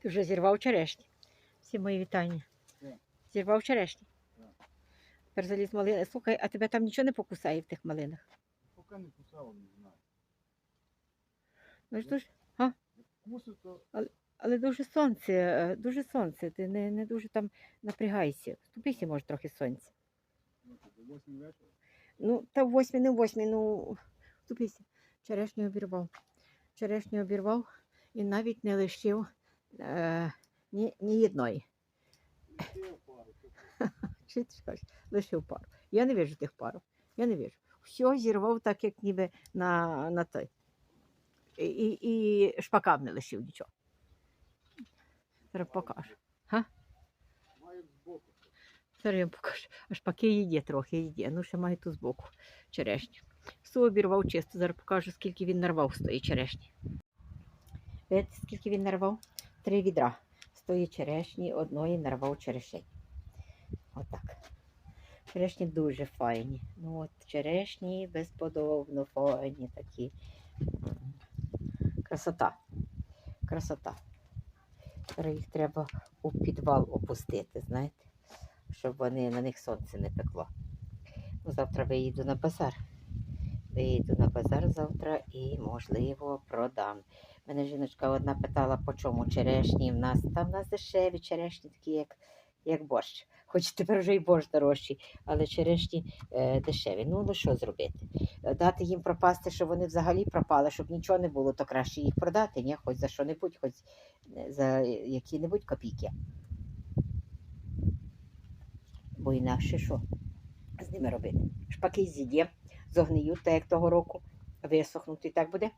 Ти вже зірвав черешні. Всі мої вітання. Зірвав черешні. Тепер заліз малини. Слухай, а тебе там нічого не покусає в тих малинах? Поки не кусав, не знаю. Ну, ж дуже, Кусу, то але дуже сонце, е, дуже сонце. Ти не, не дуже там напрягайся. Ступися, може, трохи сонця. ну, то до 8 вечора. Ну, та в восьмі, не в восьмі, ну ступися. Черешню обірвав. Черешню обірвав і навіть не лишив е, ні, ні одної. Лишив пару. Я не вижу тих пару. Я не вижу. Все зірвав так, як ніби на, на той. І, і, і шпакам не лишив нічого. Зараз покажу. Зараз я покажу. А шпаки їде трохи, їде. Ну, ще має ту збоку черешню. Все обірвав чисто. Зараз покажу, скільки він нарвав з тої черешні. Видите, скільки він нарвав? Три відра. З тої черешні одної нарвав черешень. Отак. Черешні дуже файні. Ну от черешні безподобно файні такі. Красота. Красота. Їх треба у підвал опустити, знаєте, щоб вони на них сонце не пекло. Ну, завтра виїду на базар. Виїду на базар завтра і, можливо, продам. Мене жіночка одна питала, по чому черешні в нас. Там в нас дешеві черешні, такі, як, як борщ. Хоч тепер вже і борщ дорожчий, але черешні е, дешеві. Ну, ну що зробити? Дати їм пропасти, щоб вони взагалі пропали, щоб нічого не було, то краще їх продати, ні? хоч за що-небудь, хоч е, за які-небудь копійки. Бо інакше що з ними робити? Шпаки з'їдє, зогниють, так як того року, висохнуть і так буде.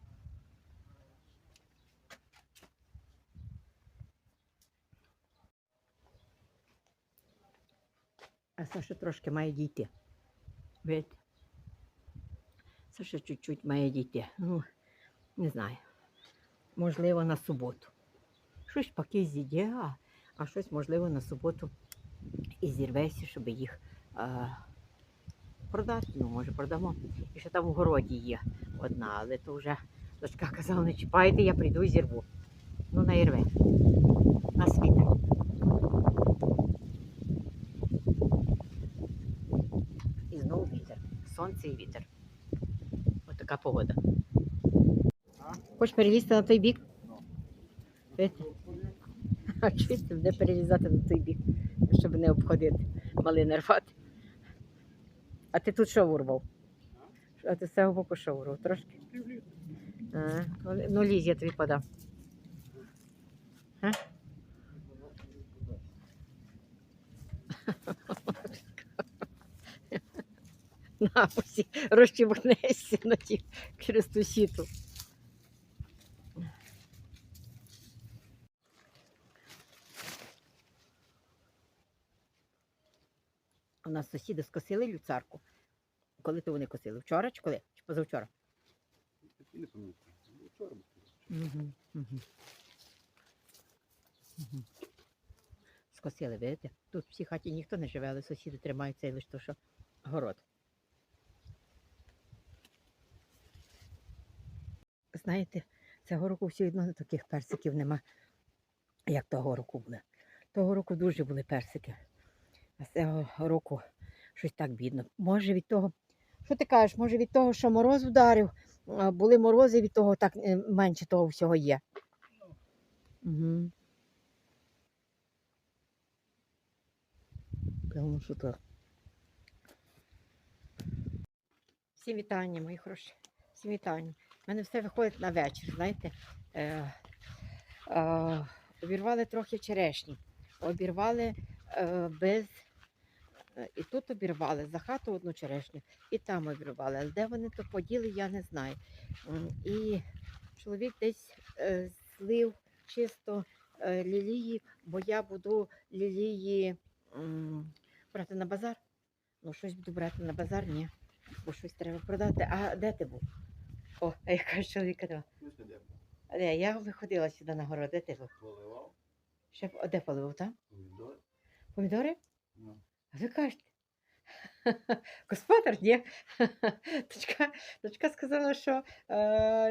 А Саша трошки має дійти. Видите? Саша чуть-чуть має дійти. Ну, не знаю. Можливо, на суботу. Щось паки з'їде, а, а щось, можливо, на суботу і зірвеся, щоб їх а, продати. Ну, може, продамо. І ще там в городі є одна, але то вже дочка казала, не чіпайте, я прийду і зірву. Ну, найрве. На світер. І знову вітер. Сонце і вітер. Ось така погода. Хочеш перелізти на той бік? А чисто буде перелізати на той бік, щоб не обходити, малини рвати. А ти тут що урвав? А ти з цього боку що урвав? Трошки? А, ну, ну лізь, я тобі подам. А? На, усі на ті через ту сіту. У нас сусіди скосили люцарку. Коли то вони косили? Вчора чи коли? Чи позавчора? Не пам'ятаю. Вчора. Скосили, видите? Тут в цій хаті ніхто не живе, але сусіди тримають цей лише то, що город. Знаєте, цього року все одно таких персиків нема, як того року були. Того року дуже були персики. А з цього року щось так бідно. Може від того, що ти кажеш, може від того, що мороз вдарив, були морози, від того так е, менше того всього є. Угу. Певно, що так. Всім вітання, мої хороші. Всім вітання. У мене все виходить на вечір, знаєте. Е, е, обірвали трохи черешні. Обірвали е, без. е, І тут обірвали за хату одну черешню, і там обірвали. Але де вони то поділи, я не знаю. І чоловік десь е, злив чисто е, лілії, бо я буду лілії м, брати на базар. Ну, щось буду брати на базар, ні. Бо щось треба продати. А де ти був? О, а яка ж чоловіка два. Ну. А де? Я виходила сюди на город, де ти був? Поливав. Ще б- а де поливав там? Помідор. Помідори? Ну. А ви кажете? Господар, ні. Дочка, дочка сказала, що е,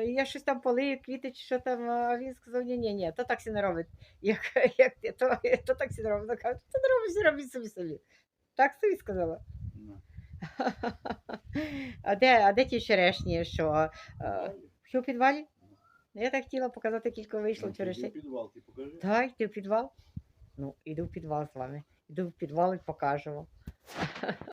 я щось там полию, квіти чи що там, а він сказав, ні, ні, ні, то так сі не робить. Як, як ти, то, то так сі не робить. Вона каже, то не робить, всі робить собі собі. Так собі сказала. А де, а де ті черешні, що е, що в підвалі? Я так хотіла показати, кілька вийшло в підвал, ти покажи. Так, йди в підвал. Ну, іду в підвал з вами. Іду в підвал і покажу вам.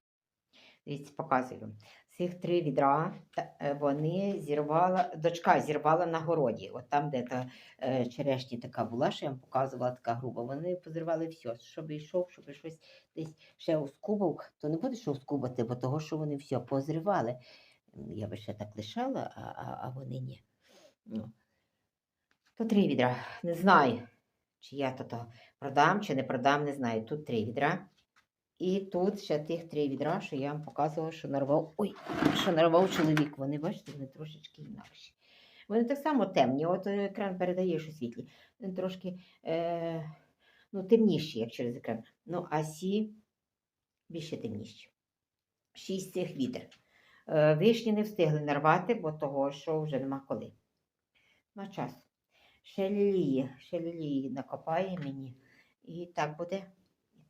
Дивіться, показую. Цих три відра е, вони зірвала, дочка зірвала на городі. От там, де та е, черешні така була, що я вам показувала така груба. Вони позривали все, щоб йшов, щоб щось десь ще ускубав, то не буде що ускубати, бо того, що вони все позривали. Я би ще так лишала, а, а, а вони ні. Ну. То три відра. Не знаю, чи я то, то продам, чи не продам, не знаю. Тут три відра. І тут ще тих три відра, що я вам показувала, що нарвав. Ой, що нарвав чоловік. Вони, бачите, вони трошечки інакші. Вони так само темні. От е, екран передає, що світлі. Вони трошки е, ну, темніші, як через екран. Ну, а сі більше темніші. Шість цих відер. Е, вишні не встигли нарвати, бо того, що вже нема коли. На час. Ще лілії, ще лілії накопає мені. І так буде.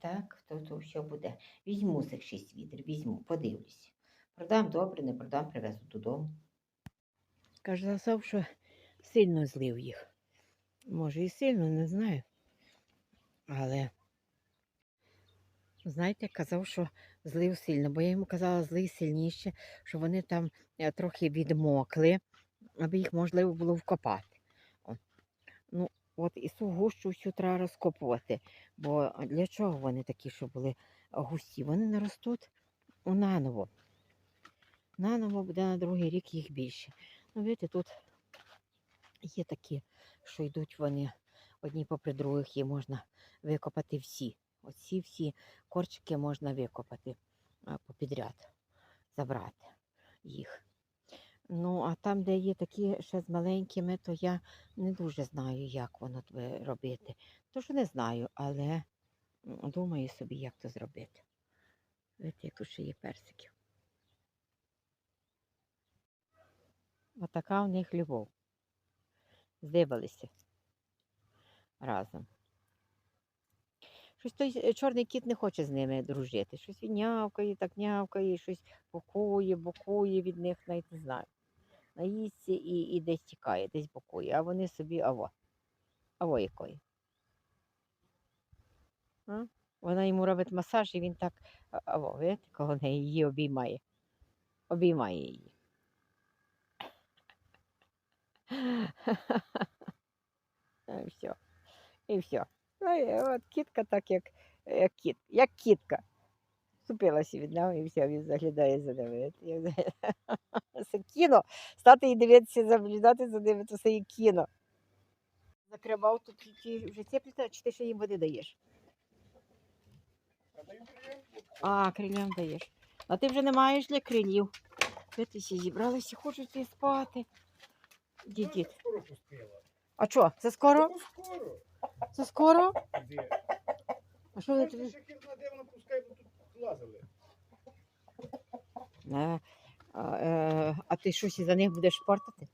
Так, то, то все буде. Візьму цих шість відер, візьму, подивлюся. Продам добре, не продам, привезу додому. Каже, сказав, що сильно злив їх. Може, і сильно, не знаю. Але, знаєте, казав, що злив сильно, бо я йому казала, злий сильніше, що вони там е, трохи відмокли, аби їх можливо було вкопати. От і цю гущу всю треба розкопувати. Бо для чого вони такі, що були густі? Вони не ростуть наново. Наново буде на другий рік їх більше. Ну, бачите, тут є такі, що йдуть вони одні попри других, і можна викопати всі. Оці всі корчики можна викопати попідряд, забрати їх. Ну, а там, де є такі ще з маленькими, то я не дуже знаю, як воно робити. Тож не знаю, але думаю собі, як то зробити. Видите, як тут ще є персиків. Отака у них любов. Здивалися разом. Щось той е, чорний кіт не хоче з ними дружити. Щось він нявкає, так нявкає, щось бокує, бокує від них, навіть не знаю. Наїсться і, і десь тікає, десь бокує, а вони собі аво. Аво якої. А? Вона йому робить масаж, і він так, аво, видите, коло неї її обіймає. Обіймає її. І все. І все. Ну, от кітка так, як, як кіт, як кітка. Ступилася від нього і все, він заглядає за ними. Це кіно. Стати і дивитися, заглядати за ними, то це і кіно. Закривав тут вже пліта, чи ти ще їм води даєш? А даю крилям? Даєш. А ти вже не маєш для крилів. Ти всі зібралися, хочуть і спати. Дідіт. А що, це скоро? Це скоро? А що ви тобі? ще хірна, де вона пускає, бо тут лазили. А, е, а ти щось із-за них будеш портати?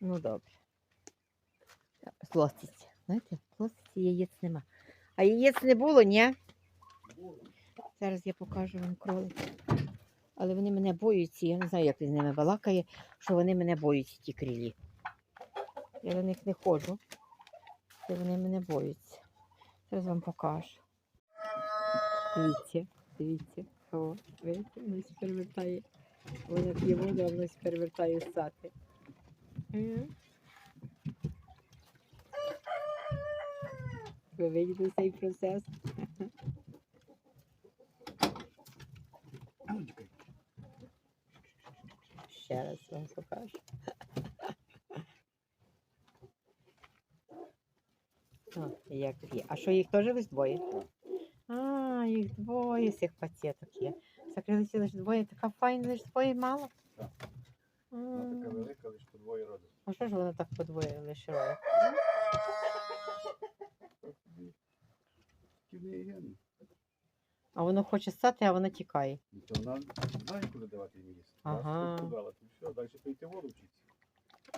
Ну добре. Злоститься. Знаєте, злоститься яєць нема. А яєць не було, ні? Зараз я покажу вам кроликів. Але вони мене боються, я не знаю, як він з ними балакає, що вони мене боються, ті крилі. Я до них не ходжу, і вони мене боються. Зараз вам покажу. Дивіться, дивіться. О, видите, воно перевертає. Вона п'є воду, а воно перевертає сати. Ви видите цей процес? Ну. Ще раз вам покажу. О, як є. А що їх теж ось двоє? А, їх двоє цих пацієток є. Закрилися лише двоє, така файна, лише двоє мало. Так. Вона така велика, лише по двоє родів. А що ж воно так по двоє лише гени. А воно хоче стати, а воно тікає. Ну, То вона знає, куди давати їм їсти. Ага. Подала, то все, далі пийти воду вчиться.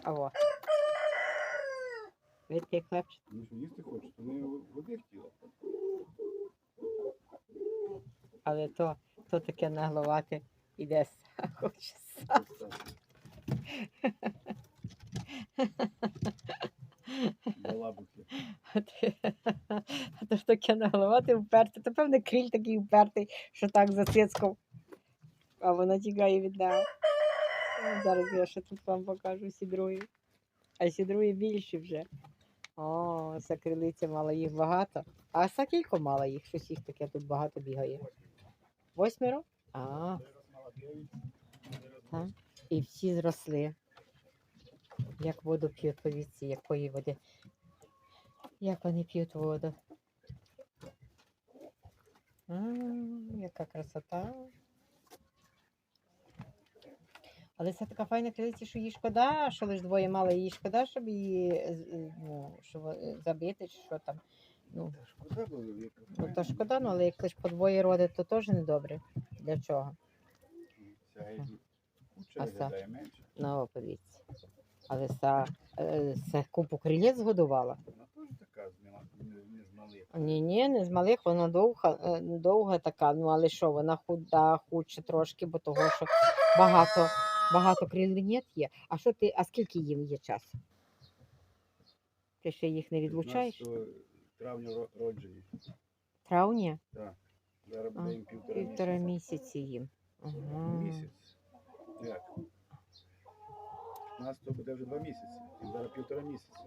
А во. Видите, як легше. Ну що їсти хоче, то не води хотіла. Але то, то таке нагловати іде хоче сам. А то ж таке нагловати вперте. То певне кріль такий впертий, що так зацицькав. А вона тікає від нього. Зараз я ще тут вам покажу сідруї. А сідруї більші вже. О, ця крилиця мала їх багато. А скільки мала їх? Щось їх таке тут багато бігає. Восьмеро? А, Так. і всі зросли. Як воду п'ють, повіться, якої води. Як вони п'ють воду. М, яка красота. Але це така файна крилиця, що їй шкода, що лише двоє мали, їй шкода, щоб її ну, щоб е, забити, чи що там. Ну, шкода було, як ну то шкода, ну, але як лише по двоє родить, то теж не добре. Для чого? Ця А са? виглядає менше. Ну, подивіться. Але це, е, це купу крилець згодувала. Вона теж така з нема- не, не з малих. Ні, ні, не з малих, вона довга, е, довга така. Ну але що, вона худа, худше трошки, бо того, що багато, багато крилинет є. А що ти, а скільки їм є часу? Ти ще їх не відлучаєш? 15 травня ро- роджені. Травні? Так. Зараз буде їм півтора, Півтора місяця. місяці їм. Ага. Місяць. Як? 15 буде вже два місяці. Їм зараз півтора місяця.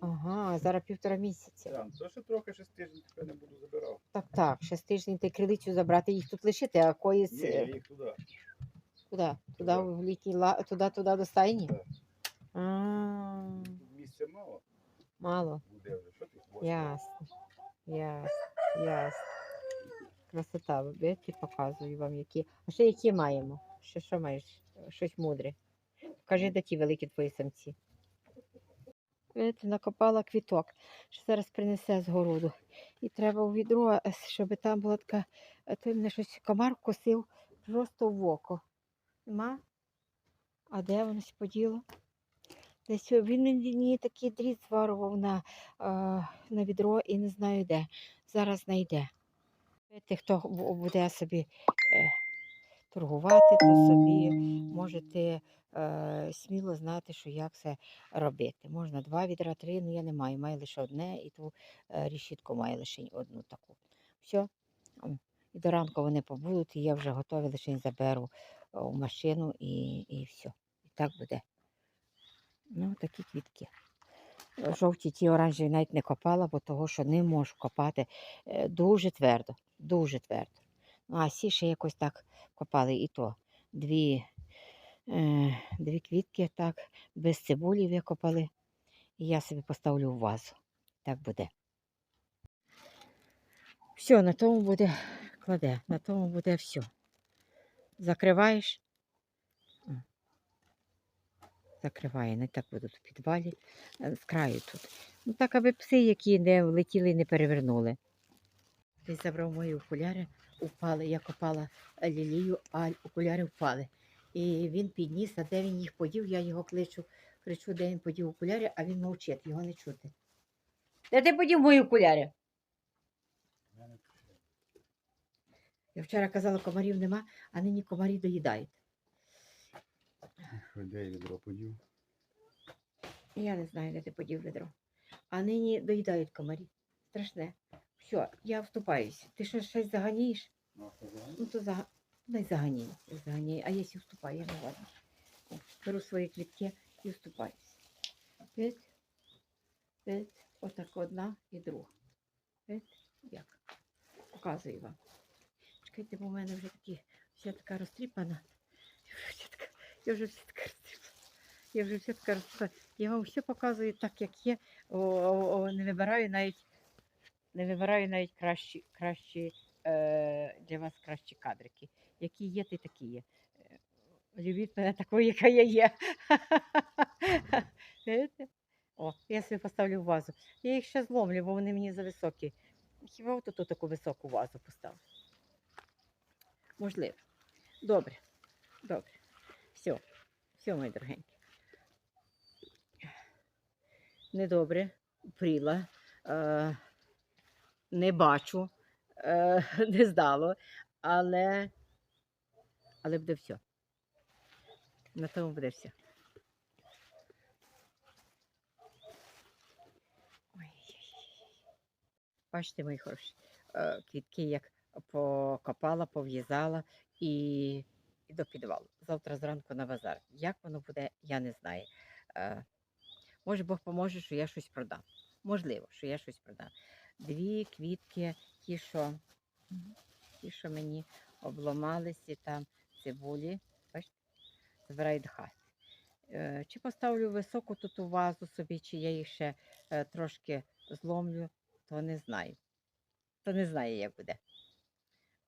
ага, зараз півтора місяця. Так, то ще трохи шість тижнів тебе не буду забирав. Так, так, шість тижнів ти крилицю забрати, їх тут лишити, а коїсь. Ні, я їх туди. Куди? Туди Туди. в літній ла... туди, туди до стайні? Так. А, Тут місця мало мало. буде вже. Що ти хвостик? Ясно. Ясно. Ясно. Красота, бачите, показую вам які. А ще які маємо? Ще що маєш? Щось мудре. Покажи, де ті великі твої самці. Видите, накопала квіток, що зараз принесе з городу. І треба у відро, е, щоб там була така, е, той мене щось комар косив просто в око. Нема? А де воно се поділо? Десь він мені такий дріт зварував на, на відро і не знаю де. Зараз знайде. Хто буде собі е, торгувати, то собі можете е, сміло знати, що як це робити. Можна два відра, три, ну я не маю, маю лише одне, і ту е, рішітку маю лише одну таку. Все. І до ранку вони побудуть, і я вже готові, лише заберу е, в машину і, і все. І так буде. Ну, такі квітки. Жовті ті оранжеві навіть не копала, бо того, що не можу копати е, дуже твердо, дуже твердо. Ну, а сі ще якось так копали і то. Дві, е, дві квітки так, без цибулі викопали. І я собі поставлю в вазу. Так буде. Все, на тому буде кладе, на тому буде все. Закриваєш. М. Закриває, не так будуть в підвалі, е, з краю тут. Ну так, аби пси, які не влетіли, не перевернули. Хтось забрав мої окуляри, упали. Я копала е, лілію, а окуляри впали. І він підніс, а де він їх подів, я його кличу, кричу, де він подів окуляри, а він мовчить, його не чути. Де ти подів мої окуляри? Я вчора казала, комарів нема, а нині комарі доїдають. Де я відро подів? Я не знаю, де ти подів ведро. А нині доїдають комарі. Страшне. Все, я вступаюсь. Ти що щось заганієш? Ну? Ну то за... дай заганяй, заганяй. А якщо вступаю, я не ладно. Беру свої квітки і вступаюсь. П'ять, п'ять, отак одна і друга. П'ять, як? Показую вам. Чекайте, бо в мене вже такі, вся така розтріпана. Я вже вся така, я вже вся така. Я вам все показую так, як є. О, о, о, не вибираю навіть, не вибираю навіть кращі, кращі е, для вас кращі кадрики. Які є, й такі є. Е, Любіть мене такою, яка я є. О, я собі поставлю вазу. Я їх ще зломлю, бо вони мені зависокі. Хіба от тут таку високу вазу поставлю? Можливо. Добре. Добре. Все. Мої дорогенькі. Недобре. Пріла. Е, не бачу. Е, не здало. Але. Але буде все. На тому буде все. Ой. Бачите, мої хороші, е, квітки як покопала, пов'язала і, і до підвалу. Завтра зранку на базар. Як воно буде, я не знаю. Е, Може, Бог поможе, що я щось продам. Можливо, що я щось продам. Дві квітки, ті, що, ті, що мені обламалися там цибулі, бачите, збираю до хати. Е, Чи поставлю високу тут у вазу собі, чи я їх ще е, трошки зломлю, то не знаю. То не знаю, як буде.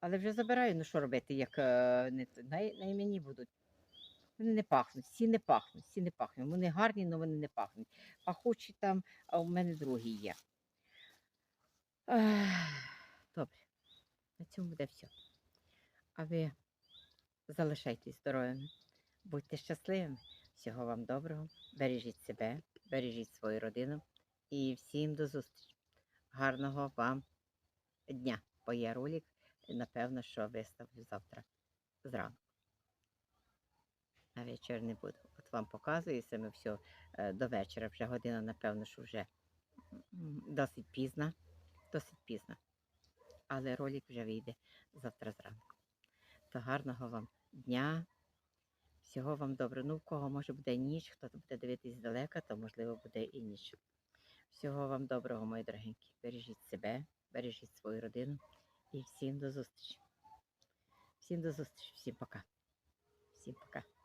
Але вже забираю, ну що робити, як е, не, т- най, най мені будуть. Вони не пахнуть, всі не пахнуть, всі не пахнуть. Вони гарні, але вони не пахнуть. Пахучі там, а у мене другі є. Добре, на цьому буде все. А ви залишайтесь здоровими, будьте щасливими. Всього вам доброго. Бережіть себе, бережіть свою родину і всім до зустрічі. Гарного вам дня. Бо я ролик, напевно, що виставлю завтра зранку. На вечір не буду. От вам показую саме все до вечора. Вже година, напевно, що вже досить пізна. Досить пізна. Але ролик вже вийде завтра зранку. То гарного вам дня. Всього вам доброго. Ну, в кого може буде ніч, хто буде дивитись здалека, то можливо буде і ніч. Всього вам доброго, мої дорогенькі. Бережіть себе, бережіть свою родину і всім до зустрічі. Всім до зустрічі, всім пока. Всім пока.